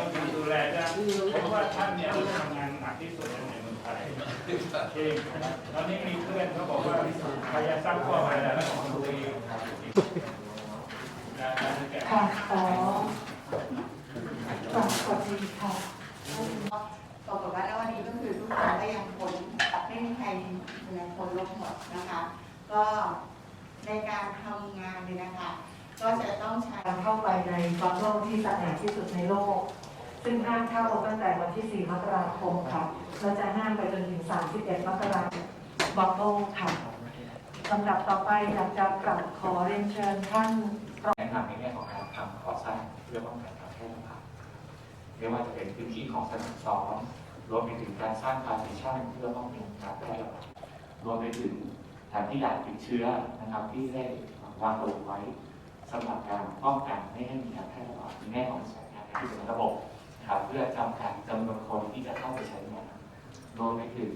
ต้องการดูแลนะเพราะว่าท่านเนี่ยทำงานหนักที่สุดในเมืองไทยจริงตอนนี้มีเพื่อนเขาบอกว่าพยายามสร้างข้อหมาแล้วของดูดีนะค่ะขอกราบสวัสดีค่ะปรากฏว่าในวันนี้ก็คือทุกคนก็ยังพ้นไม่มีใครยังพ้นลบหมดนะคะ ก็ในการทำงานเนี่ยนะคะ ก็จะต้องใช้เข้าไปในบล็อกโลกที่สะอาดที่สุดในโลก ซึ่งห้ามเข้าตั้งแต่วันที่ 4 มกราคมค่ะเราจะห้ามไปจนถึง 31 มกราคมบล็อกโลกค่ะลำดับต่อไปอยากจะกลับขอเรียนเชิญท่านแนะนำในแง่ของการทำก่อสร้างเพื่อป้องกันการแพร่ระบาดไม่ว่าจะเป็นพื้นที่ของสนามซ้อมรวมไปถึงการสร้างพาร์ติชันเพื่อป้องกันการแพร่ระบาดรวมไปถึงสถานที่ด่านติดเชื้อนะครับที่ได้วางระบบไว้สำหรับการป้องกันไม่ให้มีการแพร่ระบาดในแง่ของสายงานที่เป็นระบบ นะครับเพื่อจำกัดจำนวนคนที่จะเข้าไปใช้งานรวมไปถึง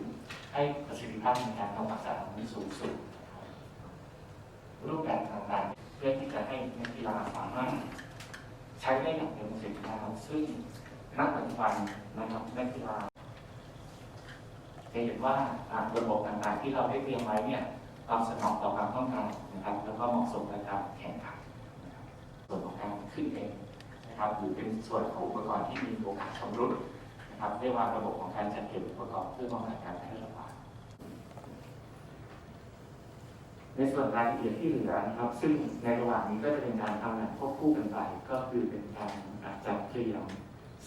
ให้ประสิทธิภาพในการทำความสะอาสูงสุด รูปแบบต่างๆ เพื่อที่จะให้นักกีฬาสามารถใช้ได้อย่างเต็มประสิทธิภาพซึ่งณปัจจุบันนะครับนักกีฬาจะเห็นว่าระบบต่างๆที่เราได้เตรียมไว้เนี่ยตอบสนองต่อความต้องการนะครับ แล้วก็เหมาะสมกับการแข่งขันส่วนของการขึ้นเอง นะครับหรือเป็นส่วนของอุปกรณ์ที่มีโอกาสชำรุดนะครับเรียกว่าระบบของการจัดเก็บอุปกรณ์เพื่อป้องกันการแพร่ระบาดในส่วนรายละเอียดที่เหลือนะครับ ซึ่งในระหว่างนี้ก็จะเป็นการทำงานควบคู่กันไป ก็คือเป็นการจัดเตรียม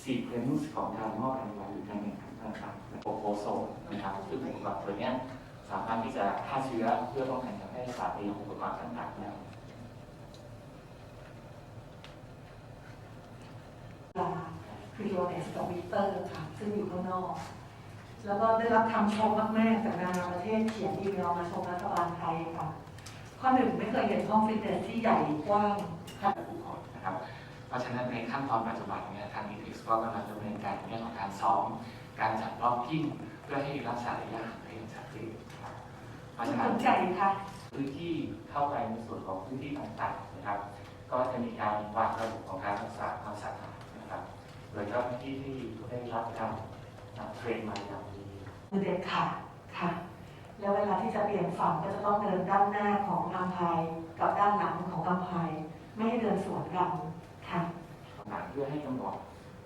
ซีเควนซ์ของการมอบรางวัลหรือการแข่งขันต่างๆโปรโพโซนะครับซึ่งอุปกรณ์ตัวนี้สามารถที่จะฆ่าเชื้อเพื่อป้องกันการแพร่ระบาดในอุปกรณ์ต่างๆได้ ลาคือโยเนสกับวิเตอร์ค่ะ ซึ่งอยู่ข้างนอก แล้วก็ได้รับคำชมมาก ๆ จากนานาประเทศเขียนอีเมลมาชมรัฐบาลไทยค่ะ ข้อหนึ่งไม่เคยเห็นห้องฟิตเนสที่ใหญ่กว้างค่ะทุกคนนะครับ เพราะฉะนั้นในขั้นตอนปัจจุบันเนี่ยทาง e ิ x ก็กำลังดำเนินการในเรื่องของการซ้อม การจัดรอบที่เพื่อให้รักษาระยะห่างได้อย่างชัดเจนนะครับเพราะฉะนั้นนใจค่ะพื้นที่เข้าไปในส่วนของพื้นที่ต่างๆนะครับ ก็จะมีการวางระบบของการรักษาความสะอาด นะครับโดยเจ้าหน้าที่ที่ได้รับการเทรนมาอย่างดีมือเด็ดขาดค่ะ แล้วเวลาที่จะเปลี่ยนฝั่งก็จะต้องเดินด้านหน้าของอัมพายกับด้านหลังของอัมพายไม่ให้เดินสวนกันค่ะต่างๆเพื่อให้กำหนด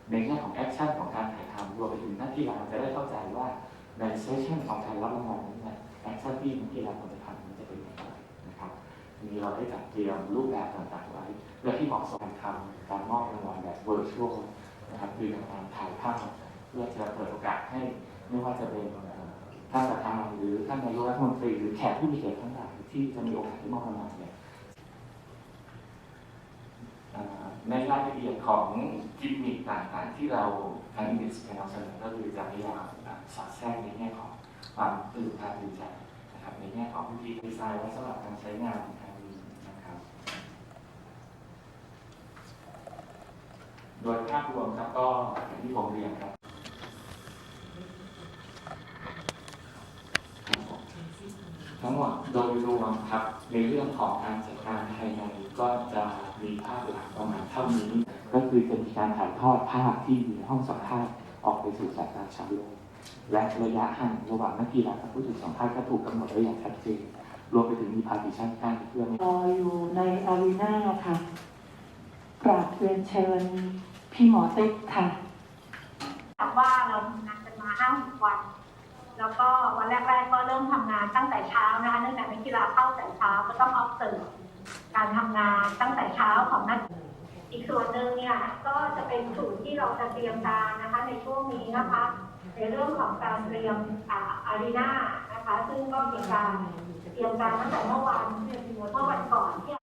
ในแง่ของแอคชั่นของการถ่ายทำรวมไปถึงนักกีฬาจะได้เข้าใจว่าในเซสชั่นของการรับรางวัลนี้เนี่ยแอคชั่นที่นักกีฬาควรจะทำมันจะเป็นอย่างไรนะครับทีนี้เราได้จัดเตรียมรูปแบบต่างๆไว้เพื่อที่เหมาะสมการทำการมอบรางวัลแบบ virtual นะครับคือการถ่ายภาพเพื่อจะเปิดโอกาสให้ไม่ว่าจะเป็นท่านประธานหรือท่านนายกรัฐมนตรีหรือแขกผู้มีเกียรติทั้งหลายที่จะมีโอกาสได้มอบรางวัลเนี่ยในรายละเอียดของกิมมิคต่างๆ ที่เราทางอินดิสจะนำเสนอก็คือจะพยายามสอดแทรกในแง่ของความตื่นตาตื่นใจนะครับในแง่ของวิธีดีไซน์ไว้สำหรับการใช้งานในทางนี้นะครับ โดยภาพรวมครับก็อย่างที่ผมเรียนครับครับผมทั้งหมดโดยรวมครับในเรื่องของการจัดการภายในก็จะมีภาพหลักประมาณเท่านี้ ก็คือจะมีการถ่ายทอดภาพที่อยู่ในห้องสัมภาษณ์ออกไปสู่สายตาชาวโลก และระยะห่างระหว่างนักกีฬากับผู้ถูกสัมภาษณ์ก็ถูกกำหนดไว้อย่างชัดเจนรวมไปถึงมีพาร์ติชันกั้นเพื่อไม่รออยู่ในอารีนาค่ะกราบเรียนเชิญ พี่หมอติ๊กค่ะถามว่าเราทำงานกันมาห้าหกวัน แล้วก็วันแรกๆก็เริ่มทำงานตั้งแต่เช้านะคะเนื่องจากนักกีฬาเข้าแต่เช้าก็ต้องออฟเสิร์ฟการทำงานตั้งแต่เช้าของนักอีกส่วนหนึ่งเนี่ยก็จะเป็นส่วนที่เราจะเตรียมการนะคะในช่วงนี้นะคะ ในเรื่องของการเตรียมอารีนานะคะ ซึ่งก็มีการเตรียมการตั้งแต่เมื่อวานเมื่อวันก่อนที่